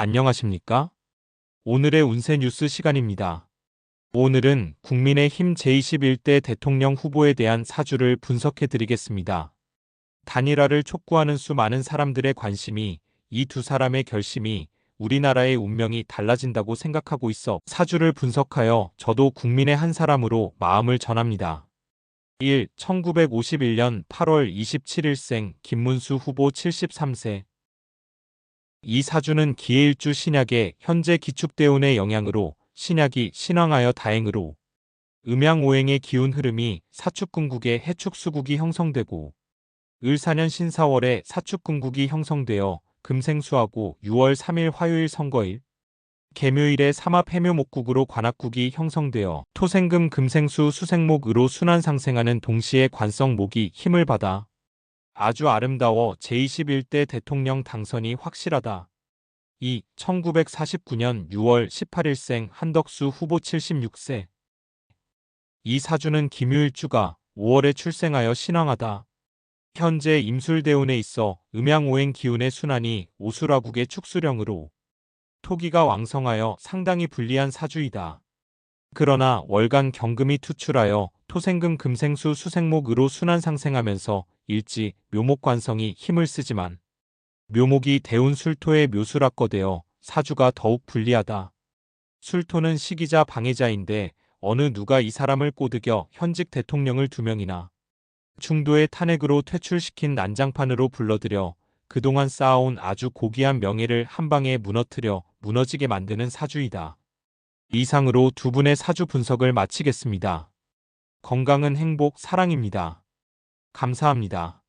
안녕하십니까? 오늘의 운세 뉴스 시간입니다. 오늘은 국민의힘 제21대 대통령 후보에 대한 사주를 분석해 드리겠습니다. 단일화를 촉구하는 수많은 사람들의 관심이 이 두 사람의 결심이 우리나라의 운명이 달라진다고 생각하고 있어 사주를 분석하여 저도 국민의 한 사람으로 마음을 전합니다. 1. 1951년 8월 27일생 김문수 후보 73세 이 사주는 기해일주 신약의 현재 기축대운의 영향으로 신약이 신왕하여 다행으로 음양오행의 기운 흐름이 사축궁국의 해축수국이 형성되고 을사년 신사월에 사축궁국이 형성되어 금생수하고 6월 3일 화요일 선거일 개묘일에 삼합해묘목국으로 관악국이 형성되어 토생금 금생수 수생목으로 순환상생하는 동시에 관성목이 힘을 받아 아주 아름다워 제21대 대통령 당선이 확실하다. 2. 1949년 6월 18일생 한덕수 후보 76세 이 사주는 김유일주가 5월에 출생하여 신앙하다. 현재 임술대운에 있어 음양오행 기운의 순환이 오수라국의 축수령으로 토기가 왕성하여 상당히 불리한 사주이다. 그러나 월간 경금이 투출하여 토생금 금생수 수생목으로 순환 상생하면서 일지 묘목관성이 힘을 쓰지만 묘목이 대운 술토의 묘수락거되어 사주가 더욱 불리하다. 술토는 시기자 방해자인데 어느 누가 이 사람을 꼬드겨 현직 대통령을 두 명이나 중도의 탄핵으로 퇴출시킨 난장판으로 불러들여 그동안 쌓아온 아주 고귀한 명예를 한 방에 무너뜨려 무너지게 만드는 사주이다. 이상으로 두 분의 사주 분석을 마치겠습니다. 건강은 행복, 사랑입니다. 감사합니다.